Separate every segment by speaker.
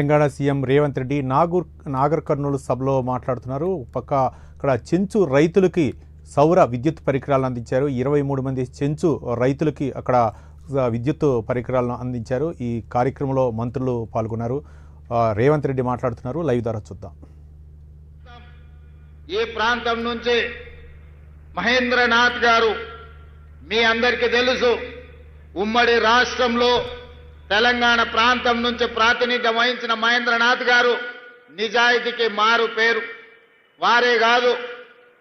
Speaker 1: Telangana CM Revanth Reddy నాగూర్ Nagarkurnool సభలో మాట్లాడుతున్నారు. పక్క అక్కడ చెంచు రైతులకి సౌర విద్యుత్ పరికరాలను అందించారు. ఇరవై మూడు మంది చెంచు రైతులకి అక్కడ విద్యుత్ పరికరాలను అందించారు. ఈ కార్యక్రమంలో మంత్రులు పాల్గొన్నారు. రేవంత్ రెడ్డి మాట్లాడుతున్నారు. లైవ్ ద్వారా చూద్దాం.
Speaker 2: ఈ ప్రాంతం నుంచి మహేంద్రనాథ్ గారు మీ అందరికీ తెలుసు ఉమ్మడి రాష్ట్రంలో తెలంగాణ ప్రాంతం నుంచి ప్రాతినిధ్యం వహించిన మహేంద్రనాథ్ గారు నిజాయితీకి మారు పేరు. వారే కాదు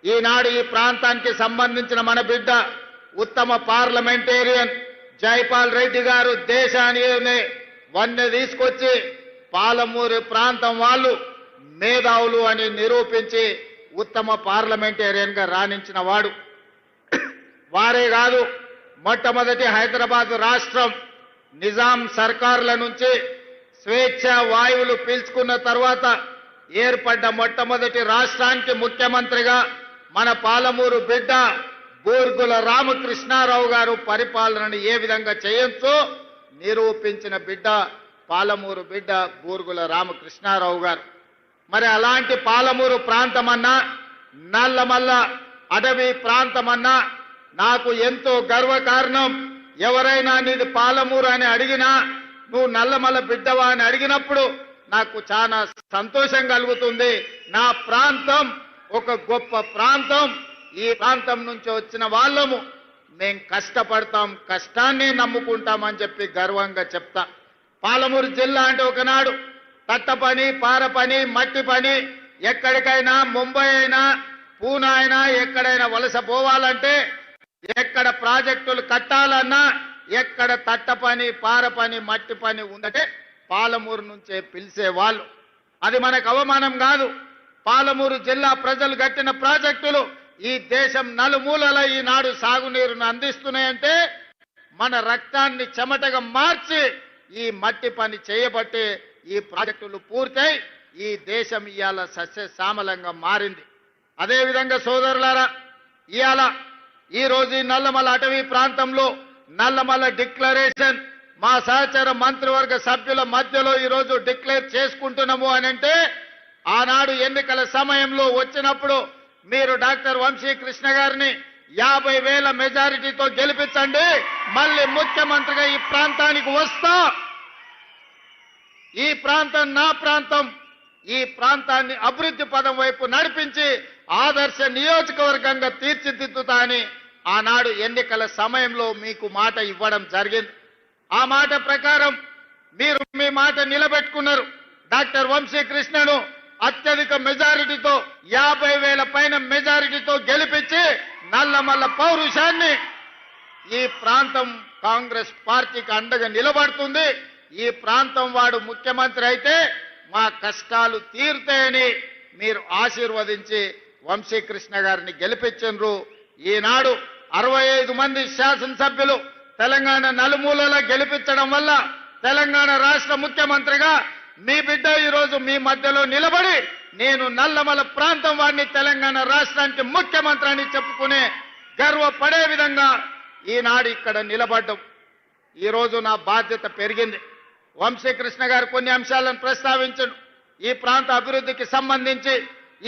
Speaker 2: ఈనాడు ఈ ప్రాంతానికి సంబంధించిన మన బిడ్డ ఉత్తమ పార్లమెంటేరియన్ జైపాల్ రెడ్డి గారు దేశాన్ని వన్నె తీసుకొచ్చి పాలమూరు ప్రాంతం వాళ్ళు మేధావులు అని నిరూపించి ఉత్తమ పార్లమెంటేరియన్గా రాణించిన వాడు. వారే కాదు మొట్టమొదటి హైదరాబాద్ రాష్ట్రం నిజాం సర్కారుల నుంచి స్వేచ్ఛ వాయువులు పీల్చుకున్న తర్వాత ఏర్పడ్డ మొట్టమొదటి రాష్ట్రానికి ముఖ్యమంత్రిగా మన పాలమూరు బిడ్డ బూర్గుల రామకృష్ణారావు గారు పరిపాలనను ఏ విధంగా చేయొచ్చో నిరూపించిన బిడ్డ పాలమూరు బిడ్డ బూర్గుల రామకృష్ణారావు గారు. మరి అలాంటి పాలమూరు ప్రాంతమన్నా నల్లమల్ల అడవి ప్రాంతమన్నా నాకు ఎంతో గర్వకారణం. ఎవరైనా నీది పాలమూరు అని అడిగినా నువ్వు నల్లమల్ల బిడ్డవా అని అడిగినప్పుడు నాకు చాలా సంతోషం కలుగుతుంది. నా ప్రాంతం ఒక గొప్ప ప్రాంతం. ఈ ప్రాంతం నుంచి వచ్చిన వాళ్ళము మేం కష్టపడతాం కష్టాన్ని నమ్ముకుంటామని చెప్పి గర్వంగా చెప్తా. పాలమూరు జిల్లా అంటే ఒకనాడు తట్ట పని పార పని మట్టి పని ఎక్కడికైనా ముంబై అయినా పూనా అయినా ఎక్కడైనా వలస పోవాలంటే ఎక్కడ ప్రాజెక్టులు కట్టాలన్నా ఎక్కడ తట్ట పని పార పని మట్టి పని ఉందంటే పాలమూరు నుంచే పిలిచే వాళ్ళు. అది మనకు అవమానం కాదు. పాలమూరు జిల్లా ప్రజలు కట్టిన ప్రాజెక్టులు ఈ దేశం నలుమూలల ఈనాడు సాగునీరును అందిస్తున్నాయంటే మన రక్తాన్ని చెమటగా మార్చి ఈ మట్టి పని చేయబట్టి ఈ ప్రాజెక్టులు పూర్తయి ఈ దేశం ఇవాళ సస్యశ్యామలంగా మారింది. అదేవిధంగా సోదరులారా ఇవాళ ఈ రోజు ఈ నల్లమల అటవీ ప్రాంతంలో నల్లమల డిక్లరేషన్ మా సహచర మంత్రివర్గ సభ్యుల మధ్యలో ఈరోజు డిక్లేర్ చేసుకుంటున్నాము అని అంటే ఆనాడు ఎన్నికల సమయంలో వచ్చినప్పుడు మీరు డాక్టర్ వంశీ కృష్ణ గారిని యాభై వేల మెజారిటీతో గెలిపించండి మళ్ళీ ముఖ్యమంత్రిగా ఈ ప్రాంతానికి వస్తా. ఈ ప్రాంతం నా ప్రాంతం ఈ ప్రాంతాన్ని అభివృద్ధి పదం వైపు నడిపించి ఆదర్శ నియోజకవర్గంగా తీర్చిదిద్దుతా అని ఆనాడు ఎన్నికల సమయంలో మీకు మాట ఇవ్వడం జరిగింది. ఆ మాట ప్రకారం మీరు మీ మాట నిలబెట్టుకున్నారు. డాక్టర్ వంశీ కృష్ణను అత్యధిక మెజారిటీతో యాభై వేల పైన మెజారిటీతో గెలిపించి నల్లమల్ల పౌరుషాన్ని ఈ ప్రాంతం కాంగ్రెస్ పార్టీకి అండగా నిలబడుతుంది. ఈ ప్రాంతం వాడు ముఖ్యమంత్రి అయితే మా కష్టాలు తీరుతాయని మీరు ఆశీర్వదించి వంశీకృష్ణ గారిని గెలిపించండ్రు. ఈనాడు అరవై ఐదు మంది శాసనసభ్యులు తెలంగాణ నలుమూలలో గెలిపించడం వల్ల తెలంగాణ రాష్ట్ర ముఖ్యమంత్రిగా మీ బిడ్డ ఈరోజు మీ మధ్యలో నిలబడి నేను నల్లమల ప్రాంతం వాడిని తెలంగాణ రాష్ట్రానికి ముఖ్యమంత్రి అని చెప్పుకునే గర్వపడే విధంగా ఈనాడు ఇక్కడ నిలబడ్డం. ఈరోజు నా బాధ్యత పెరిగింది. వంశీకృష్ణ గారు కొన్ని అంశాలను ప్రస్తావించడు ఈ ప్రాంత అభివృద్ధికి సంబంధించి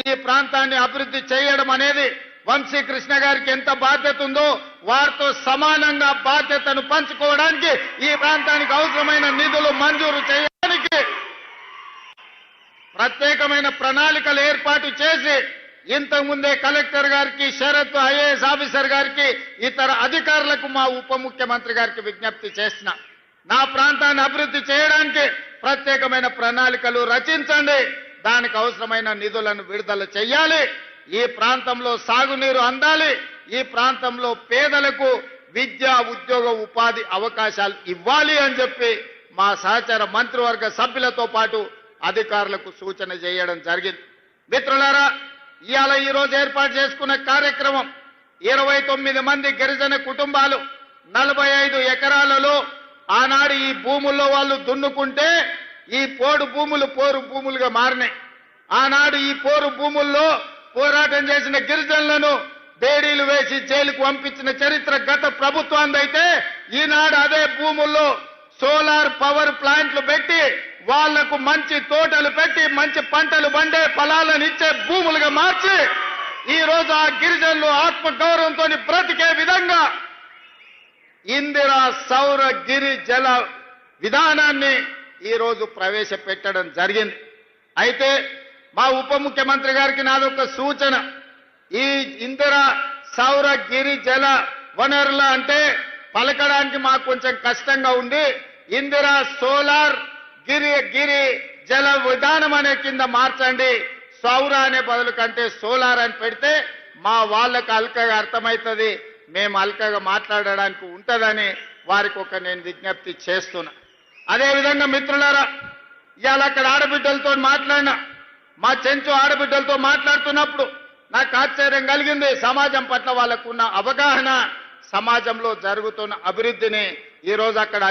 Speaker 2: ఈ ప్రాంతాన్ని అభివృద్ధి చేయడం అనేది వంశీకృష్ణ గారికి ఎంత బాధ్యత ఉందో వారితో సమానంగా బాధ్యతను పంచుకోవడానికి ఈ ప్రాంతానికి అవసరమైన నిధులు మంజూరు చేయడానికి ప్రత్యేకమైన ప్రణాళికలు ఏర్పాటు చేసి ఇంతకుముందే కలెక్టర్ గారికి శరత్ ఐఏఎస్ ఆఫీసర్ గారికి ఇతర అధికారులకు మా ఉప ముఖ్యమంత్రి గారికి విజ్ఞప్తి చేసిన. నా ప్రాంతాన్ని అభివృద్ధి చేయడానికి ప్రత్యేకమైన ప్రణాళికలు రచించండి. దానికి అవసరమైన నిధులను విడుదల చేయాలి. ఈ ప్రాంతంలో సాగునీరు అందాలి ఈ ప్రాంతంలో పేదలకు విద్య ఉద్యోగ ఉపాధి అవకాశాలు ఇవ్వాలి అని చెప్పి మా సహచర మంత్రివర్గ సభ్యులతో పాటు అధికారులకు సూచన చేయడం జరిగింది. మిత్రులారా ఇవాళ ఈ రోజు ఏర్పాటు చేసుకున్న కార్యక్రమం ఇరవై తొమ్మిది మంది గిరిజన కుటుంబాలు నలభై ఐదు ఎకరాలలో ఆనాడు ఈ భూముల్లో వాళ్ళు దున్నుకుంటే ఈ పోడు భూములు పోరు భూములుగా మారినాయి. ఆనాడు ఈ పోరు భూముల్లో పోరాటం చేసిన గిరిజనులను బేడీలు వేసి జైలుకు పంపించిన చరిత్ర గత ప్రభుత్వాందైతే ఈనాడు అదే భూముల్లో సోలార్ పవర్ ప్లాంట్లు పెట్టి వాళ్ళకు మంచి తోటలు పెట్టి మంచి పంటలు పండే ఫలాలను ఇచ్చే భూములుగా మార్చి ఈ రోజు ఆ గిరిజనులు ఆత్మ గౌరవంతో బ్రతికే విధంగా ఇందిరా సౌర గిరి జల విధానాన్ని ఈ రోజు ప్రవేశపెట్టడం జరిగింది. అయితే మా ఉప ముఖ్యమంత్రి గారికి నాదొక సూచన. ఈ ఇందిర సౌర గిరి జల వనరుల అంటే పలకడానికి మాకు కొంచెం కష్టంగా ఉంది. ఇందిరా సోలార్ గిరి గిరి జల విధానం అనే కింద మార్చండి. సౌర అనే బదులు కంటే సోలార్ అని పెడితే మా వాళ్ళకు అల్కగా అర్థమవుతుంది మేము అల్కగా మాట్లాడడానికి ఉంటుందని వారికి ఒక నేను విజ్ఞప్తి చేస్తున్నా. అదేవిధంగా మిత్రులారా ఇవాళ అక్కడ ఆడబిడ్డలతో మాట్లాడినా మా చెంచు ఆడబిడ్డలతో మాట్లాడుతున్నప్పుడు నాకు ఆశ్చర్యం కలిగింది. సమాజం పట్ల వాళ్ళకున్న అవగాహన సమాజంలో జరుగుతున్న అభివృద్ధిని ఈ రోజు అక్కడ